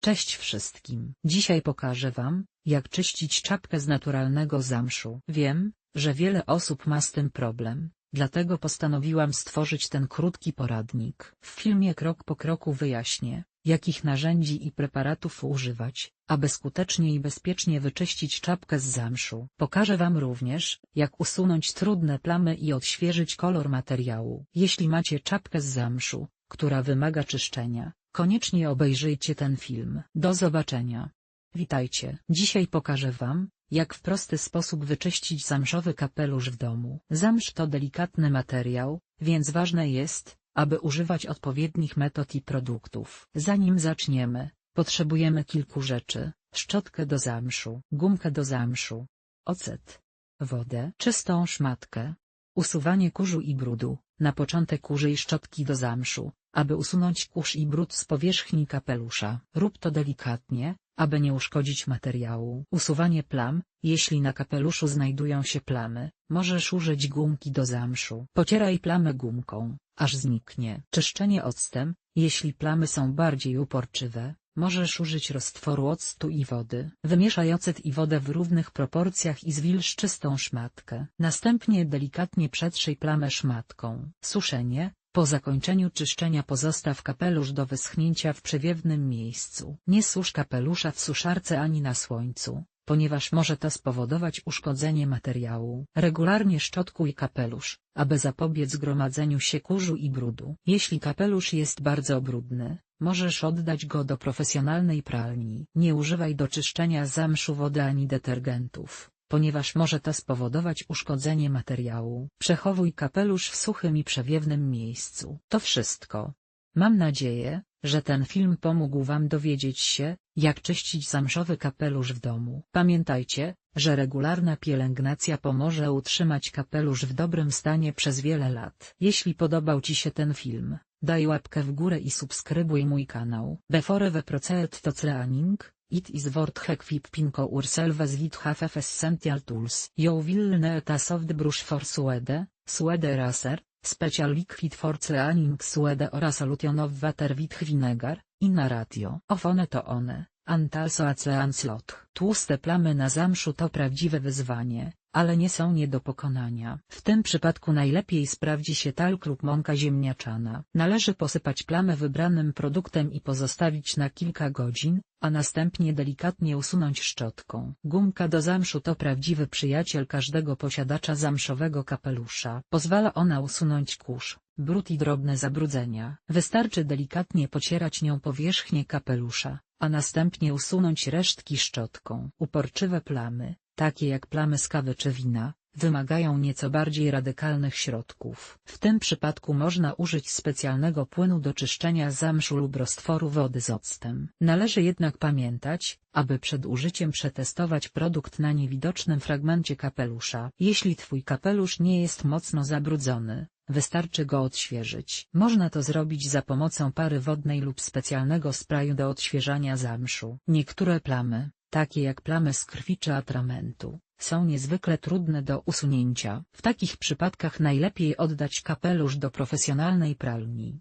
Cześć wszystkim. Dzisiaj pokażę Wam, jak czyścić czapkę z naturalnego zamszu. Wiem, że wiele osób ma z tym problem, dlatego postanowiłam stworzyć ten krótki poradnik. W filmie krok po kroku wyjaśnię, jakich narzędzi i preparatów używać, aby skutecznie i bezpiecznie wyczyścić czapkę z zamszu. Pokażę Wam również, jak usunąć trudne plamy i odświeżyć kolor materiału. Jeśli macie czapkę z zamszu, która wymaga czyszczenia, Koniecznie obejrzyjcie ten film. Do zobaczenia. Witajcie. Dzisiaj pokażę Wam, jak w prosty sposób wyczyścić zamszowy kapelusz w domu. Zamsz to delikatny materiał, więc ważne jest, aby używać odpowiednich metod i produktów. Zanim zaczniemy, potrzebujemy kilku rzeczy. Szczotkę do zamszu, gumkę do zamszu, ocet, wodę, czystą szmatkę, usuwanie kurzu i brudu, na początek użyj szczotki do zamszu, aby usunąć kurz i brud z powierzchni kapelusza. Rób to delikatnie, aby nie uszkodzić materiału. Usuwanie plam, jeśli na kapeluszu znajdują się plamy, możesz użyć gumki do zamszu. Pocieraj plamę gumką, aż zniknie. Czyszczenie octem, jeśli plamy są bardziej uporczywe, możesz użyć roztworu octu i wody. Wymieszaj ocet i wodę w równych proporcjach i zwilż czystą szmatkę. Następnie delikatnie przetrzyj plamę szmatką. Suszenie, po zakończeniu czyszczenia pozostaw kapelusz do wyschnięcia w przewiewnym miejscu. Nie susz kapelusza w suszarce ani na słońcu, ponieważ może to spowodować uszkodzenie materiału. Regularnie szczotkuj kapelusz, aby zapobiec gromadzeniu się kurzu i brudu. Jeśli kapelusz jest bardzo brudny, możesz oddać go do profesjonalnej pralni. Nie używaj do czyszczenia zamszu wody ani detergentów ponieważ może to spowodować uszkodzenie materiału. Przechowuj kapelusz w suchym i przewiewnym miejscu. To wszystko. Mam nadzieję, że ten film pomógł Wam dowiedzieć się, jak czyścić zamszowy kapelusz w domu. Pamiętajcie, że regularna pielęgnacja pomoże utrzymać kapelusz w dobrym stanie przez wiele lat. Jeśli podobał Ci się ten film, daj łapkę w górę i subskrybuj mój kanał. Before we proceed to cleaning, It is worth equipping ourselves with half essential tools. You will need a soft brush for suede, suede eraser, special liquid for cleaning suede or a solution of water with vinegar, in a ratio of one to one, and also a slot. Tłuste plamy na zamszu to prawdziwe wyzwanie, ale nie są nie do pokonania. W tym przypadku najlepiej sprawdzi się talk lub mąka ziemniaczana. Należy posypać plamę wybranym produktem i pozostawić na kilka godzin, a następnie delikatnie usunąć szczotką. Gumka do zamszu to prawdziwy przyjaciel każdego posiadacza zamszowego kapelusza. Pozwala ona usunąć kurz, brud i drobne zabrudzenia. Wystarczy delikatnie pocierać nią powierzchnię kapelusza, a następnie usunąć resztki szczotką. Uporczywe plamy, takie jak plamy z kawy czy wina, wymagają nieco bardziej radykalnych środków. W tym przypadku można użyć specjalnego płynu do czyszczenia zamszu lub roztworu wody z octem. Należy jednak pamiętać, aby przed użyciem przetestować produkt na niewidocznym fragmencie kapelusza. Jeśli Twój kapelusz nie jest mocno zabrudzony, wystarczy go odświeżyć. Można to zrobić za pomocą pary wodnej lub specjalnego sprayu do odświeżania zamszu. Niektóre plamy, takie jak plamy z krwi czy atramentu, są niezwykle trudne do usunięcia. W takich przypadkach najlepiej oddać kapelusz do profesjonalnej pralni.